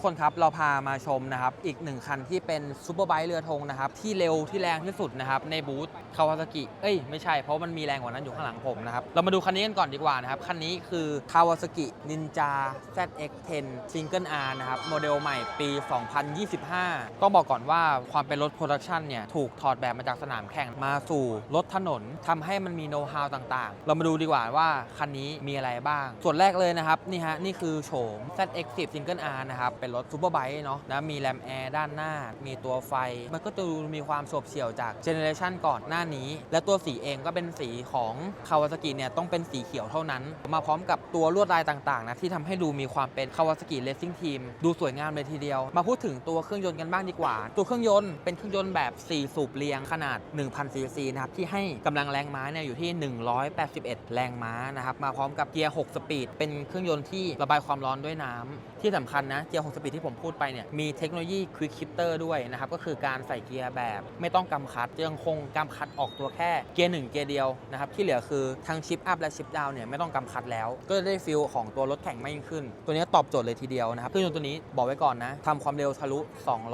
กคนครับเราพามาชมนะครับอีกหนึ่งคันที่เป็นซูเปอร์ไบค์เรือธงนะครับที่เร็วที่แรงที่สุดนะครับในบูธคาวาซากิเอ้ยไม่ใช่เพราะมันมีแรงกว่านั้นอยู่ข้างหลังผมนะครับเรามาดูคันนี้กันก่อนดีกว่านะครับคันนี้คือ Kawasaki Ninja ZX10 Single R นะครับโมเดลใหม่ปี 2025 ต้องบอกก่อนว่าความเป็นรถโปรดักชันเนี่ยถูกถอดแบบมาจากสนามแข่งมาสู่รถถนนทำให้มันมีโน้ตฮาวต่างๆ เรามาดูดีกว่าว่าคันนี้มีอะไรบ้าง ส่วนแรกเลยนะครับนี่ฮะนี่คือโฉม ZX10 Single R นะครับเป็นรถซูเปอร์ไบค์เนาะนะมีแรมแอร์ด้านหน้า มีตัวไฟ มันก็จะดูมีความโฉบเฉี่ยวจากเจเนอเรชันก่อนหน้านี้ และตัวสีเองก็เป็นสีของคาวาซากิเนี่ยต้องเป็นสีเขียวเท่านั้น มาพร้อมกับตัวลวดลายต่างๆนะที่ทำให้ดูมีความเป็นคาวาซากิเลสซิ่งทีมดูสวยงามเลยทีเดียว มาพูดถึงตัวเครื่องยนต์กันบ้างดีกว่า ตัวเครื่องยนต์เป็นเครื่องยนต์แบบ 4 สูบเรียงขนาด 1,000 ซีซีนะครับที่ให้กำลังแรงม้าเนี่ยอยู่ที่ 181 แรงม้านะครับมาพร้อมกับเกียร์ 6 สปีดเป็นเครื่องยนต์ที่ระบายความร้อนด้วยน้ำที่สำคัญนะเกียร์6สปีดที่ผมพูดไปเนี่ยมีเทคโนโลยี Quick Shifter ด้วยนะครับก็คือการใส่เกียร์แบบไม่ต้องกำคัดยังคงกำคัดออกตัวแค่เกียร์1เกียร์เดียวนะครับที่เหลือคือทั้งชิปอัพและชิปดาวเนี่ยไม่ต้องกำคัดแล้ว ก็จะได้ฟิลของตัวรถแข่งมากยิ่งขึ้น ตัวนี้ตอบโจทย์เลยทีเดียวนะครับเครื่องยนต์ตัวนี้บอกไว้ก่อนนะทำความเร็วทะลุ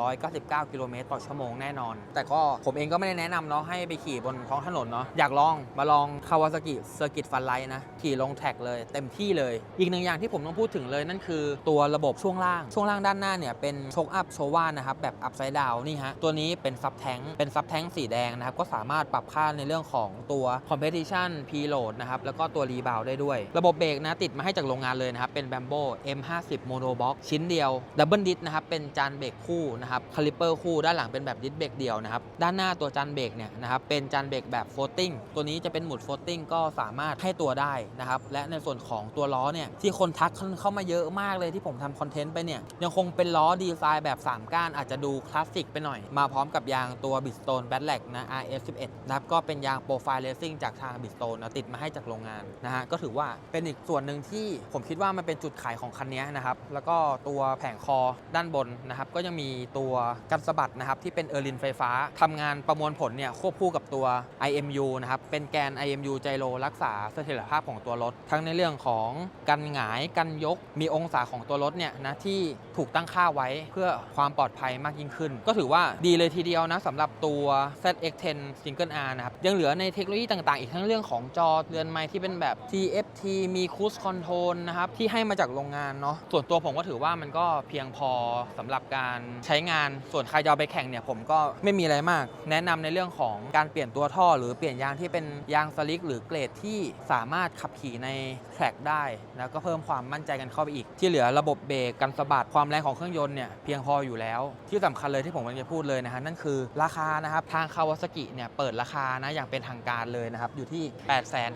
299 กิโลเมตรต่อชั่วโมงแน่นอน แต่ก็ผมเองก็ไม่ได้แนะนำเนาะให้ไปขี่บนท้องถนนเนาะอยากลองมาลองคาวาซากิเซอร์กิตฟันไลนะขี่ลงแท็กเลยเต็มที่เลย อีกหนึ่งอย่างที่ผมต้องพูดถึงเลยนั่นคือตัวระบบช่วงล่างช่วงล่างด้านหน้าเนี่ยเป็นโชคอัพโชว่านะครับแบบอัพไซด์ดาวนี่ฮะตัวนี้เป็นซับแทงเป็นซับแทงสีแดงนะครับก็สามารถปรับค่าในเรื่องของตัว competition preload นะครับแล้วก็ตัวรีบาวได้ด้วย ระบบเบรกนะติดมาให้จากโรงงานเลยนะครับเป็น Bambo M50 Mono Box ชิ้นเดียวดับเบิลดิสนะครับเป็นจานเบรกคู่นะครับคาลิเปอร์คู่ด้านหลังเป็นแบบดิสเบรกเดียวนะครับด้านหน้าตัวจานเบรกเนี่ยนะครับเป็นจานเบรกแบบโฟลติ้งตัวนี้จะเป็นหมุดโฟลติ้งก็สามารถให้ตัวได้นะครับและในส่วนของตัวล้อเนี่ยที่คนทักเข้ามาเยอะมากเลยที่ผมทำคอนเทนต์ไปเนี่ยยังคงเป็นล้อดีไซน์แบบ 3 ก้านอาจจะดูคลาสสิกไปหน่อย มาพร้อมกับยางตัว Bridgestone b a t l a c นะ RS11 นะครับก็เป็นยางโปรไฟล์เลสซิ่งจากทาง Bridgestone นะติดมาให้จากโรงงานนะฮะก็ถือว่าเป็นอีกส่วนหนึ่งที่ผมคิดว่ามันเป็นจุดขายของคันนี้นะครับแล้วก็ตัวแผงคอด้านบนนะครับก็ยังมีตัวกันสะบัดนะครับที่เป็นเออร์ลินไฟฟ้าทำงานประมวลผลเนี่ยควบคู่กับตัว IMU นะครับเป็นแกน IMU ไจโรรักษาเสถียรภาพของตัวรถ ทั้งในเรื่องของกันหงายกันยกมีองศาของตัวรถเนี่ยนะที่ ถูกตั้งค่าไว้เพื่อความปลอดภัยมากยิ่งขึ้น ก็ถือว่าดีเลยทีเดียวนะสำหรับตัว ZX10 Single R นะครับ ยังเหลือในเทคโนโลยีต่างๆ อีกทั้งเรื่องของจอเรือนไม้ที่เป็นแบบ TFT มี Cruise Control นะครับ ที่ให้มาจากโรงงานเนาะส่วนตัวผมก็ถือว่ามันก็เพียงพอสำหรับการใช้งานส่วนใครจะไปแข่งเนี่ยผมก็ไม่มีอะไรมาก แนะนำในเรื่องของการเปลี่ยนตัวท่อ หรือเปลี่ยนยางที่เป็นยางสลิกหรือเกรดที่สามารถขับขี่ในแทร็กได้ แล้วก็เพิ่มความมั่นใจกันเข้าไปอีก ที่เหลือระบบเบรกกันสะบัดความแรงของเครื่องยนต์เนี่ยเพียงพออยู่แล้ว ที่สำคัญเลยที่ผมกำลังจะพูดเลยนะฮะนั่นคือราคานะครับทางคาวาซากิเนี่ยเปิดราคานะอย่างเป็นทางการเลยนะครับอยู่ที่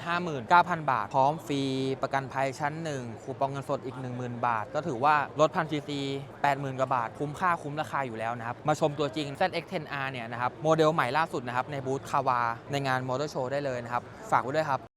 859,000 บาท พร้อมฟรีประกันภัยชั้น 1 คูปองเงินสดอีก 10,000 บาท ก็ถือว่ารถพันซีซี80,000กว่าบาท คุ้มค่าคุ้มราคาอยู่แล้วนะครับมาชมตัวจริง ZX10R เนี่ยนะครับโมเดลใหม่ล่าสุดนะครับในบูธคาวาในงานมอเตอร์โชว์ได้เลยนะครับฝากไว้ด้วยครับ